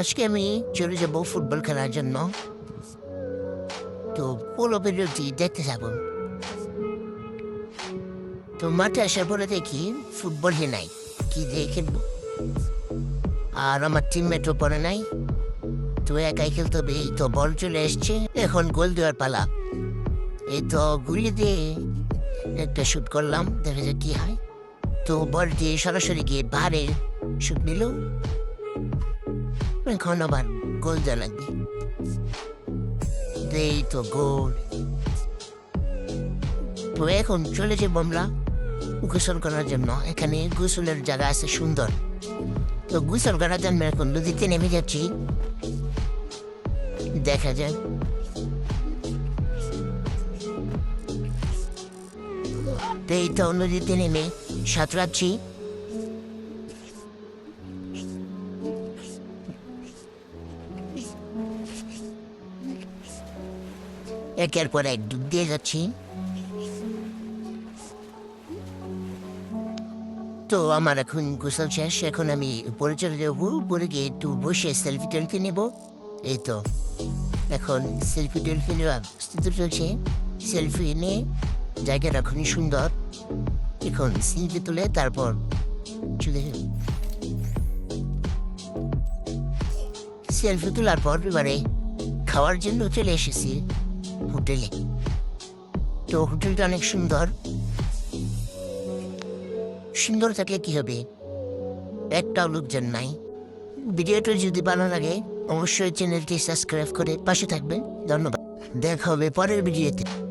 আজকে আমি চলে যাব ফুটবল খেলার জন্য। তো পুরো ভিডিওটি দেখতে যাব তো মাঠে আসার পরে দেখি ফুটবল হে নাই, কি দিয়ে খেলব? আর আমার টিমমেটও পরে নাই, তো একাই খেলতে হবে, এই তো বল চলে এসছে এখন গোল দেওয়ার পালা। এই তো গুলি দিয়ে একটা শুট করলাম, দেখা যাক কি হয়। তো বল দিয়ে সরাসরি গিয়ে বাহারে শুট নিল। এখন আবার গোল দেওয়া লাগবে এই তো এখন চলে যাব আমরা গোসল করার জন্য এখানে গোসলের জায়গা আছে সুন্দর তো গোসল করার জন্য এখন নদীতে নেমে যাচ্ছি দেখা যায় এই তো নদীতে নেমে সাঁতরাচ্ছি একের পর এক ডুব দিয়ে যাচ্ছি। তো আমার এখন গোসল শেষ, এখন আমি উপরে চলে যাব উপরে গিয়ে একটু বসে সেলফি টেলফি নেব। এই তো, এখন সেলফি টেলফি নেওয়ার প্রস্তুতি চলছে। সেলফি নিয়ে জায়গাটা খুবই সুন্দর। এখন সেলফি তুলে তারপর চলে সেলফি তোলার পর এবারে খাওয়ার জন্য চলে এসেছি। হোটেলে। তো হোটেলটা অনেক সুন্দর। সুন্দর থাকলে কি হবে? একটাও লোকজন নাই। ভিডিওটা যদি ভালো লাগে, অবশ্যই চ্যানেলটি সাবস্ক্রাইব করে পাশে থাকবেন। ধন্যবাদ। দেখা হবে পরের ভিডিওতে।